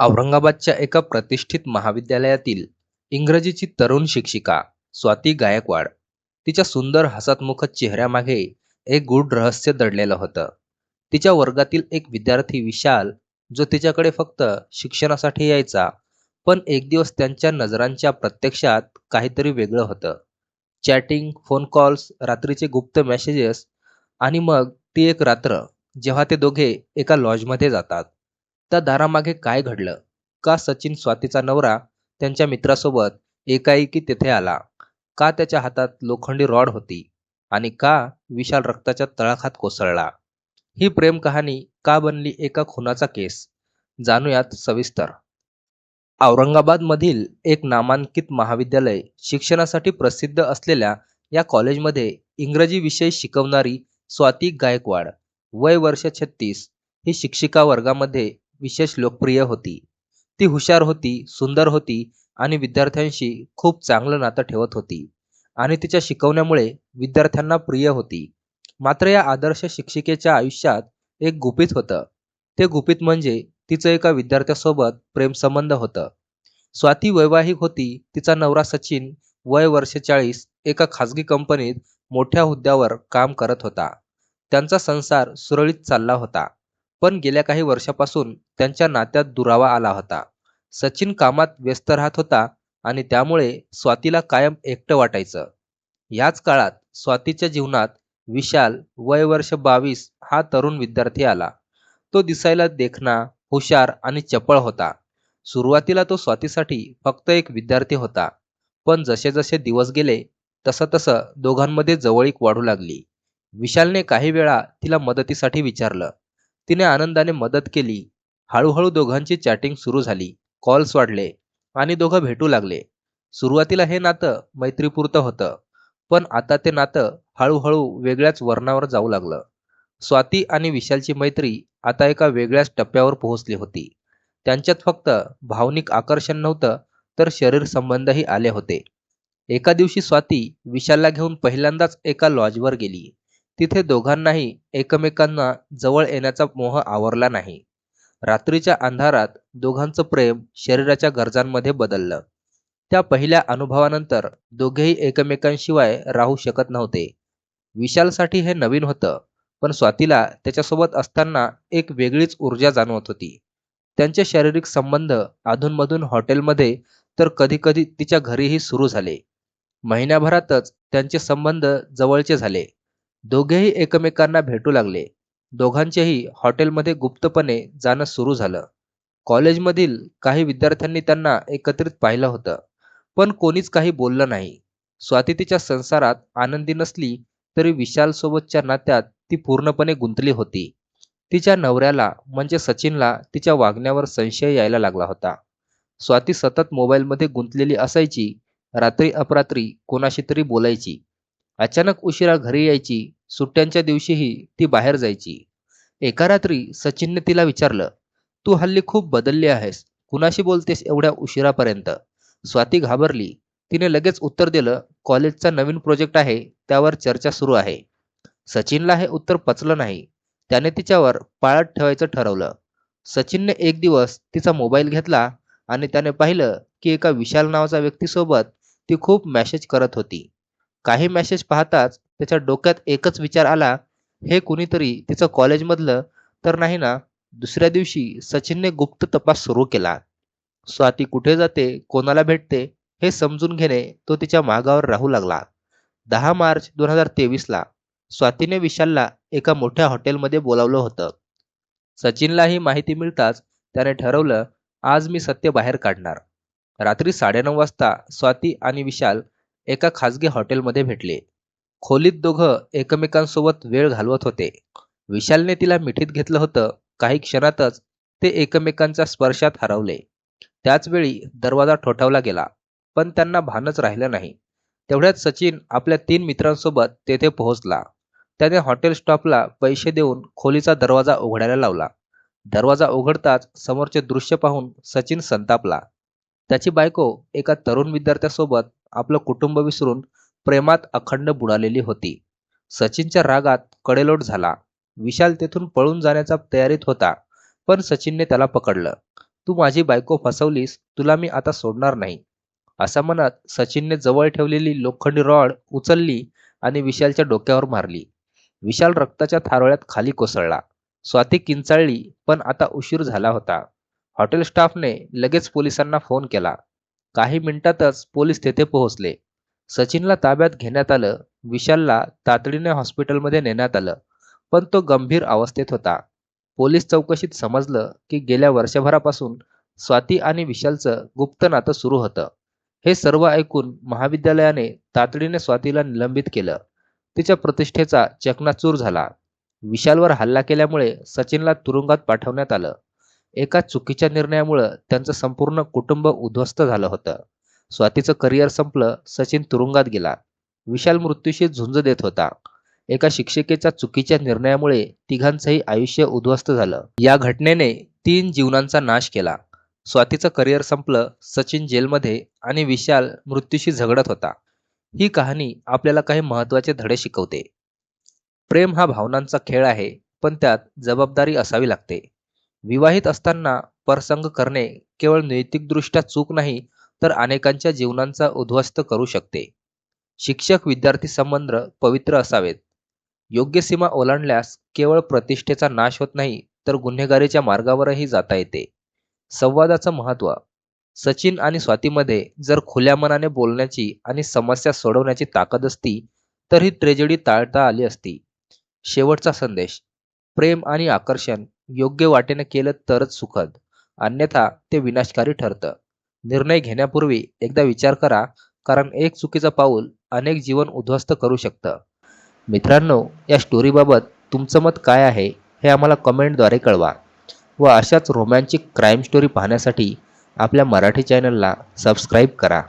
औरंगाबादच्या एका प्रतिष्ठित महाविद्यालयातील इंग्रजीची तरुण शिक्षिका स्वाती गायकवाड. तिच्या सुंदर हसतमुख चेहऱ्यामागे एक गूढ रहस्य दडलेलं होतं. तिच्या वर्गातील एक विद्यार्थी विशाल जो तिच्याकडे फक्त शिक्षणासाठी यायचा पण एक दिवस त्यांच्या नजरांच्या प्रत्यक्षात काहीतरी वेगळं होतं. चॅटिंग फोन कॉल्स रात्रीचे गुप्त मेसेजेस आणि मग ती एक रात्र जेव्हा ते दोघे एका लॉजमध्ये जातात. त्या दारामागे काय घडलं? का सचिन स्वातीचा नवरा त्यांच्या मित्रासोबत एकाएकी तेथे आला? का त्याच्या हातात लोखंडी रॉड होती? आणि का विशाल रक्ताच्या तळाखात कोसळला? ही प्रेम कहाणी का बनली एका खुनाचा केस? जाणूयात सविस्तर. औरंगाबादमधील एक नामांकित महाविद्यालय शिक्षणासाठी प्रसिद्ध असलेल्या या कॉलेजमध्ये इंग्रजी विषय शिकवणारी स्वाती गायकवाड वय वर्ष छत्तीस ही शिक्षिका वर्गामध्ये विशेष लोकप्रिय होती. ती हुशार होती सुंदर होती आणि विद्यार्थ्यांशी खूप चांगलं नातं ठेवत होती आणि तिच्या शिकवण्यामुळे विद्यार्थ्यांना प्रिय होती. मात्र या आदर्श शिक्षिकेच्या आयुष्यात एक गुपित होतं. ते गुपित म्हणजे तिचं एका विद्यार्थ्यासोबत प्रेमसंबंध होतं. स्वाती वैवाहिक होती तिचा नवरा सचिन वय वर्ष चाळीस एका खाजगी कंपनीत मोठ्या हुद्द्यावर काम करत होता. त्यांचा संसार सुरळीत चालला होता. पण गेल्या काही वर्षापासून त्यांच्या नात्यात दुरावा आला होता. सचिन कामात व्यस्त राहत होता आणि त्यामुळे स्वातीला कायम एकटं वाटायचं. याच काळात स्वातीच्या जीवनात विशाल वय वर्ष बावीस हा तरुण विद्यार्थी आला. तो दिसायला देखणा हुशार आणि चपळ होता. सुरुवातीला तो स्वातीसाठी फक्त एक विद्यार्थी होता. पण जसे जसे दिवस गेले तसं तसं दोघांमध्ये जवळीक वाढू लागली. विशालने काही वेळा तिला मदतीसाठी विचारलं. तिने आनंदाने मदत केली. हळूहळू दोघांची चॅटिंग सुरू झाली. कॉल्स वाढले आणि दोघं भेटू लागले. सुरुवातीला हे नातं मैत्रीपुरतं होतं पण आता ते नातं हळूहळू वेगळ्याच वर्णावर जाऊ लागलं. स्वाती आणि विशालची मैत्री आता एका वेगळ्याच टप्प्यावर पोहोचली होती. त्यांच्यात फक्त भावनिक आकर्षण नव्हतं तर शरीर संबंधही आले होते. एका दिवशी स्वाती विशालला घेऊन पहिल्यांदाच एका लॉजवर गेली. तिथे दोघांनाही एकमेकांना जवळ येण्याचा मोह आवरला नाही. रात्रीच्या अंधारात दोघांचं प्रेम शरीराच्या गरजांमध्ये बदललं. त्या पहिल्या अनुभवानंतर दोघेही एकमेकांशिवाय राहू शकत नव्हते. विशालसाठी हे नवीन होतं पण स्वातीला त्याच्यासोबत असताना एक वेगळीच ऊर्जा जाणवत होती. त्यांचे शारीरिक संबंध अधूनमधून हॉटेलमध्ये तर कधीकधी तिच्या घरीही सुरू झाले. महिन्याभरातच त्यांचे संबंध जवळचे झाले. दोघेही एकमेकांना भेटू लागले. दोघांचेही हॉटेलमध्ये गुप्तपणे जाणं सुरू झालं. कॉलेजमधील काही विद्यार्थ्यांनी त्यांना एकत्रित पाहिलं होतं पण कोणीच काही बोललं नाही. स्वाती तिच्या संसारात आनंदी नसली तरी विशाल सोबतच्या नात्यात ती पूर्णपणे गुंतली होती. तिच्या नवऱ्याला म्हणजे सचिनला तिच्या वागण्यावर संशय यायला लागला होता. स्वाती सतत मोबाईलमध्ये गुंतलेली असायची रात्री अपरात्री कोणाशी तरी बोलायची. अचानक उशिरा घरी यायची सुट्ट्यांच्या दिवशीही ती बाहेर जायची. एका रात्री सचिनने तिला विचारलं तू हल्ली खूप बदलली आहेस. कुणाशी बोलतेस एवढ्या उशिरापर्यंत? स्वाती घाबरली. तिने लगेच उत्तर दिलं कॉलेजचा नवीन प्रोजेक्ट आहे त्यावर चर्चा सुरू आहे. सचिनला हे उत्तर पचलं नाही. त्याने तिच्यावर पाळत ठेवायचं ठरवलं. सचिनने एक दिवस तिचा मोबाईल घेतला आणि त्याने पाहिलं की एका विशाल नावाचा व्यक्तीसोबत ती खूप मॅसेज करत होती. काही मॅसेज पाहताच त्याच्या डोक्यात एकच विचार आला हे कुणीतरी तिचं कॉलेजमधलं तर नाही ना दुसऱ्या दिवशी सचिनने गुप्त तपास सुरू केला. स्वाती कुठे जाते कोणाला भेटते हे समजून घेणे तो तिच्या मागावर राहू लागला. दहा मार्च दोन हजार तेवीसला स्वातीने विशालला एका मोठ्या हॉटेलमध्ये बोलावलं होतं. सचिनला ही माहिती मिळताच त्याने ठरवलं आज मी सत्य बाहेर काढणार. रात्री साडेनऊ वाजता स्वाती आणि विशाल एका खाजगी हॉटेलमध्ये भेटले. खोलीत दोघं एकमेकांसोबत वेळ घालवत होते. विशालने तिला मिठीत घेतलं होतं. काही क्षणातच ते एकमेकांच्या स्पर्शात हरवले. त्याच वेळी दरवाजा ठोठावला गेला पण त्यांना भानच राहिलं नाही. तेवढ्यात सचिन आपल्या तीन मित्रांसोबत तेथे पोहोचला. त्याने हॉटेल स्टॉपला पैसे देऊन खोलीचा दरवाजा उघडायला लावला. दरवाजा उघडताच समोरचे दृश्य पाहून सचिन संतापला. त्याची बायको एका तरुण विद्यार्थ्यासोबत आपलं कुटुंब विसरून प्रेमात अखंड बुडालेली होती. सचिनच्या रागात कडेलोट झाला. विशाल तेथून पळून जाण्याच्या तयारीत होता पण सचिनने त्याला पकडलं. तू माझी बायको फसवलीस तुला मी आता सोडणार नाही. असं म्हणत सचिनने जवळ ठेवलेली लोखंडी रॉड उचलली आणि विशालच्या डोक्यावर मारली. विशाल रक्ताच्या थारोळ्यात खाली कोसळला. स्वाती किंचाळली पण आता उशीर झाला होता. हॉटेल स्टाफने लगेच पोलिसांना फोन केला. काही मिनिटातच पोलीस तेथे पोहोचले. सचिनला ताब्यात घेण्यात आलं. विशालला तातडीने हॉस्पिटलमध्ये नेण्यात आलं. पण तो गंभीर अवस्थेत होता. पोलीस चौकशीत समजलं की गेल्या वर्षभरापासून स्वाती आणि विशालचं गुप्त नातं सुरू होतं. हे सर्व ऐकून महाविद्यालयाने तातडीने स्वातीला निलंबित केलं. तिच्या प्रतिष्ठेचा चकनाचूर झाला. विशालवर हल्ला केल्यामुळे सचिनला तुरुंगात पाठवण्यात आलं. एका चुकीच्या निर्णयामुळं त्यांचं संपूर्ण कुटुंब उद्ध्वस्त झालं होतं. स्वातीचं करिअर संपलं सचिन तुरुंगात गेला. विशाल मृत्यूशी झुंज देत होता. एका शिक्षिकेच्या चुकीच्या निर्णयामुळे तिघांचंही आयुष्य उद्ध्वस्त झालं. या घटनेने तीन जीवनांचा नाश केला. स्वातीचं करिअर संपलं सचिन जेलमध्ये आणि विशाल मृत्यूशी झगडत होता. ही कहाणी आपल्याला काही महत्त्वाचे धडे शिकवते. प्रेम हा भावनांचा खेळ आहे पण त्यात जबाबदारी असावी लागते. विवाहित असताना परसंग करणे केवळ नैतिकदृष्ट्या चूक नाही तर अनेकांच्या जीवनांचा उद्ध्वस्त करू शकते. शिक्षक विद्यार्थी संबंध पवित्र असावेत. योग्य सीमा ओलांडल्यास केवळ प्रतिष्ठेचा नाश होत नाही तर गुन्हेगारीच्या मार्गावरही जाता येते. संवादाचं महत्त्व. सचिन आणि स्वातीमध्ये जर खुल्या मनाने बोलण्याची आणि समस्या सोडवण्याची ताकद असती तर ही ट्रेजेडी टाळता आली असती. शेवटचा संदेश. प्रेम आणि आकर्षण योग्य वाटेने केलं तरच सुखद. अन्यथा ते विनाशकारी ठरतं. निर्णय घेण्यापूर्वी एकदा विचार करा कारण एक चुकीचं पाऊल अनेक जीवन उद्ध्वस्त करू शकतं. मित्रांनो या स्टोरीबाबत तुमचं मत काय आहे हे आम्हाला कमेंटद्वारे कळवा. व अशाच रोमॅन्टिक क्राईम स्टोरी पाहण्यासाठी आपल्या मराठी चॅनलला सबस्क्राईब करा.